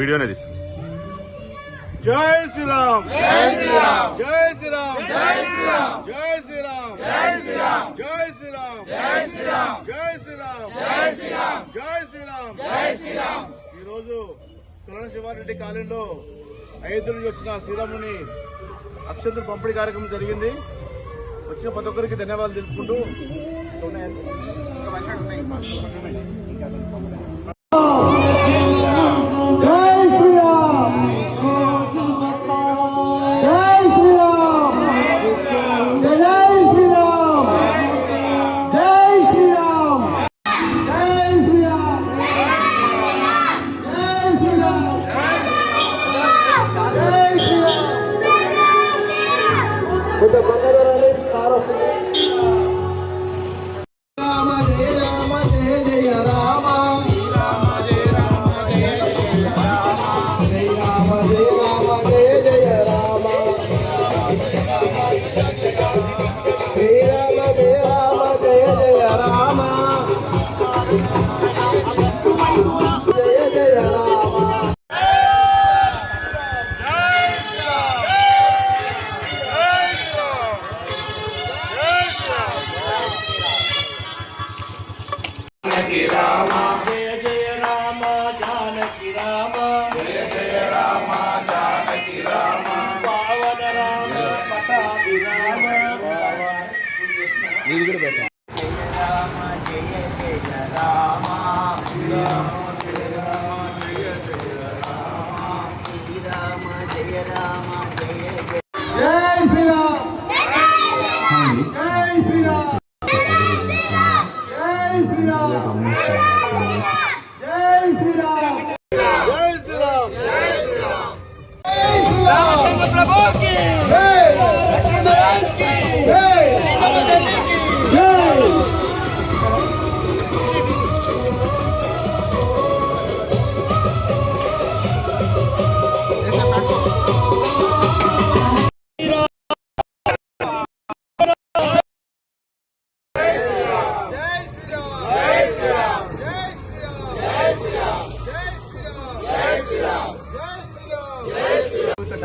వీడియోనే తీసు జై శ్రీరామ్ జై శ్రీరామ్ జై శ్రీరామ్ జై శ్రీరామ్ జై శ్రీరామ్ జై శ్రీరామ్ జై శ్రీరామ్ జై శ్రీరామ్ జై శ్రీరామ్ జై శ్రీరామ్ జై శ్రీరామ్ జై శ్రీరామ్ ఈ రోజు తులన శివారెడ్డి కాలనీలో అయోధ్య నుంచి వచ్చిన శ్రీరాముని అక్షంతలు పంపిణీ కార్యక్రమం జరిగింది వచ్చిన ప్రతి ఒక్కరికి ధన్యవాదాలు తెలుపుకుంటూ జానకి రామ. జయ జయ రామ జానకి రామ. జయ జయ రామ జానకి రామ. పావన రామ పటాభి రామ ఇది కూడా పెట్టా రామ జయ జయ రామ జయ రామ జయ జయ రామ. శ్రీరామ జయ రామ జయ జయ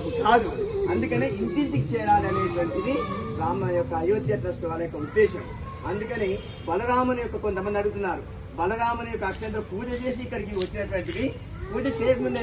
డబ్బు కాదు. అందుకనే ఇంటింటికి చేరాలి అనేటువంటిది రామ యొక్క అయోధ్య ట్రస్ట్ వాళ్ళ యొక్క ఉద్దేశం. అందుకని బలరాముని యొక్క కొంతమంది అడుగుతున్నారు. బలరాముని యొక్క అక్షంతో పూజ చేసి ఇక్కడికి వచ్చినటువంటిది పూజ చేయకముందే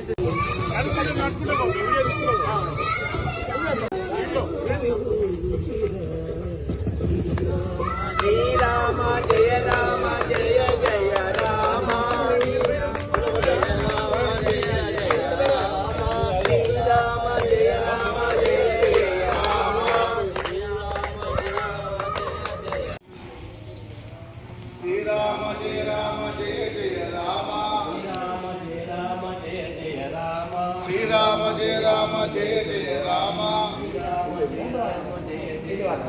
红的还说这这一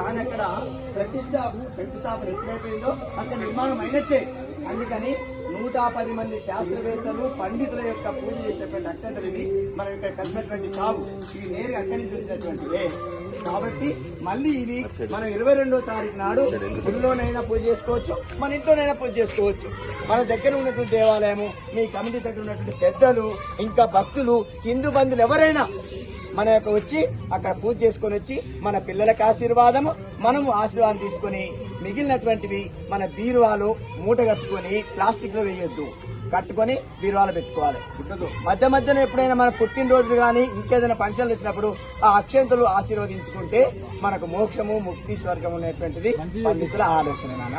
ప్లాన్ కానీ అక్కడ ప్రతిష్ట శంకుస్థాపన ఎప్పుడైపోయిందో అక్కడ నిర్మాణం అయినట్టే. అందుకని నూట పది మంది శాస్త్రవేత్తలు పండితుల యొక్క పూజ చేసినటువంటి అక్షంతలు మనం ఇక్కడ కట్టినటువంటి కావు ఇది నేరుగా అక్కడి నుంచి వచ్చినటువంటివే కాబట్టి మళ్ళీ ఇది మనం ఇరవై రెండో తారీఖు నాడు గుడిలోనైనా పూజ చేసుకోవచ్చు మన ఇంట్లోనైనా పూజ చేసుకోవచ్చు. మన దగ్గర ఉన్నటువంటి దేవాలయము మీ కమిటీ దగ్గర ఉన్నటువంటి పెద్దలు ఇంకా భక్తులు హిందూ బంధువులు ఎవరైనా మన యొక్క వచ్చి అక్కడ పూజ చేసుకొని వచ్చి మన పిల్లలకు ఆశీర్వాదము మనము ఆశీర్వాదం తీసుకొని మిగిలినటువంటివి మన బీరువాలో మూట కట్టుకొని ప్లాస్టిక్లో వేయొద్దు. కట్టుకొని బీరువాలో పెట్టుకోవాలి. మధ్య మధ్యన ఎప్పుడైనా మన పుట్టినరోజులు కానీ ఇంకేదైనా ఫంక్షన్లు వచ్చినప్పుడు ఆ అక్షంతలు ఆశీర్వదించుకుంటే మనకు మోక్షము ముక్తి స్వర్గం అనేటువంటిది పండితుల ఆలోచన నాన్న.